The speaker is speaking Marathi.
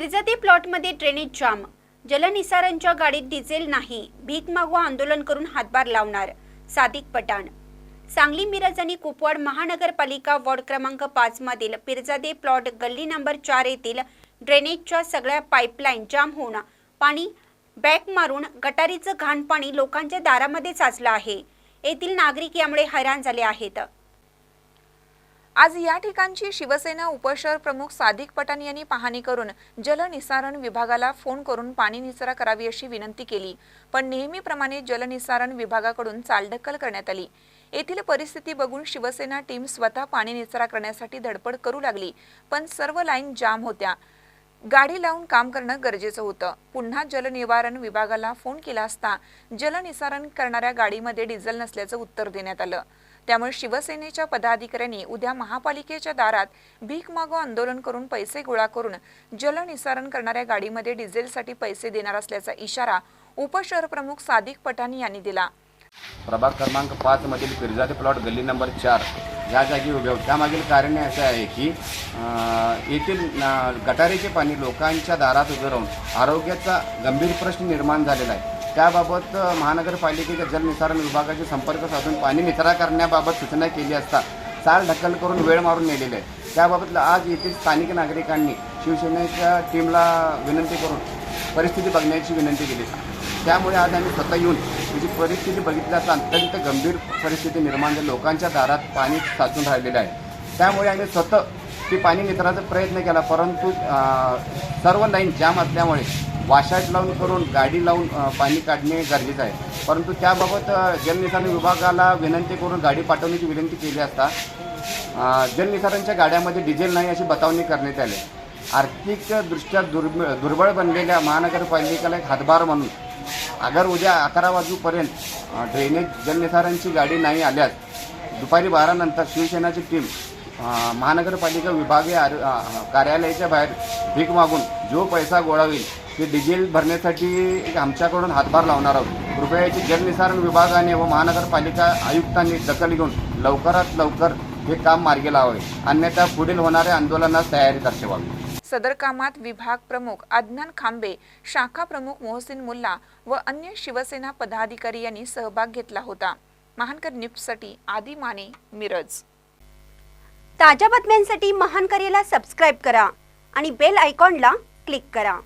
पिरजाते प्लॉटमध्ये ड्रेनेज जाम. जलनिसारांच्या गाडीत डिझेल नाही. भीक मागवा आंदोलन करून हातभार लावणार सादिक पठाण. सांगली मिरज आणि कुपवाड महानगरपालिका वॉर्ड क्रमांक पाच मधील पिरजादे प्लॉट गल्ली नंबर चार येथील ड्रेनेजच्या सगळ्या पाईपलाईन जाम होऊन पाणी बॅक मारून गटारीचं घाण पाणी लोकांच्या दारामध्ये साचलं आहे. येथील नागरिक यामुळे हैराण झाले आहेत. आज या ठिकाणची शिवसेना उपशहर प्रमुख सादिक पठाण यांनी पाहणी करून जलनिसारण विभागाला फोन करून पाणी निचरा करावी अशी विनंती केली. पण नेहमीप्रमाणे जलनिसारण विभागाकडून चालढकल करण्यात आली. येथील परिस्थिती बघून शिवसेना टीम स्वतः पाणी निचरा करण्यासाठी धडपड करू लागली पण सर्व लाईन जाम होत्या. गाडी लावून काम करणं गरजेचं होतं. पुन्हा जलनिवारण विभागाला फोन केला असता जलनिसारण करणाऱ्या गाडीमध्ये डिझेल नसल्याचं उत्तर देण्यात आलं. त्यामुळे शिवसेनेच्या पदाधिकाऱ्यांनी उद्या महापालिकेच्या दारात भीक मागो आंदोलन करून पैसे गोळा करून जलनिसारण करणाऱ्या गाडीमध्ये डिझेलसाठी पैसे देणार असल्याचा इशारा उपशहर प्रमुख सादिक पठाण यांनी दिला. प्रभाग क्रमांक पाच मधील पिरजाते प्लॉट गल्ली नंबर चार. या जागी उभे त्यामागील कारण असे असं आहे की येथील गटारीचे पाणी लोकांच्या दारात उभे राहून आरोग्याचा गंभीर प्रश्न निर्माण झालेला आहे. त्याबाबत महानगरपालिकेच्या जलनिसारण विभागाशी संपर्क साधून पाणी निचरा करण्याबाबत सूचना केली असता चाल ढकल करून वेळ मारून नेलेली आहे. त्याबाबत आज येथील स्थानिक नागरिकांनी शिवसेनेच्या टीमला विनंती करून परिस्थिती बघण्याची विनंती केली. त्यामुळे आज आम्ही स्वतः येऊन तिची परिस्थिती बघितली असता अत्यंत गंभीर परिस्थिती निर्माण झाली. लोकांच्या दारात पाणी साचून राहिलेलं आहे. त्यामुळे आम्ही स्वतः ती पाणी निचराचा प्रयत्न केला परंतु सर्व लाईन जाम असल्यामुळे वाशाट लावून करून गाडी लावून पाणी काढणे गरजेचं आहे. परंतु त्याबाबत जलनिसारण विभागाला विनंती करून गाडी पाठवण्याची विनंती केली असता जलनिसारणच्या गाड्यामध्ये डिझेल नाही अशी बतावणी करण्यात आली. आर्थिकदृष्ट्या दुर्ब दुर्बळ बनलेल्या महानगरपालिकेला एक हातभार म्हणून अगर उद्या अकरा वाजूपर्यंत ड्रेनेज जलनिसारांची गाडी नाही आल्यास दुपारी बारानंतर शिवसेनाची टीम महानगरपालिका विभागीय आर- कार्यालयाच्या बाहेर भीक मागून जो पैसा गोळा होईल ते डिझेल भरण्यासाठी एक आमच्याकडून हातभार लावणार आहोत. कृपया याची जलनिसारण विभागाने व महानगरपालिका आयुक्तांनी दखल घेऊन लवकरात लवकर हे काम मार्गी लावावे. अन्यथा पुढील होणाऱ्या आंदोलनास तयारी दर्शवावी. सदर कामात विभाग प्रमुख अदनान खांबे शाखा प्रमुख मोहसिन मुल्ला व अन्य शिवसेना पदाधिकारी यांनी सहभाग घेतला होता. महानकर न्यूजसाठी आदी माने मिरज. ताज्या बातम्यांसाठी महान करेला सबस्क्राईब करा आणि बेल आयकॉनला क्लिक करा.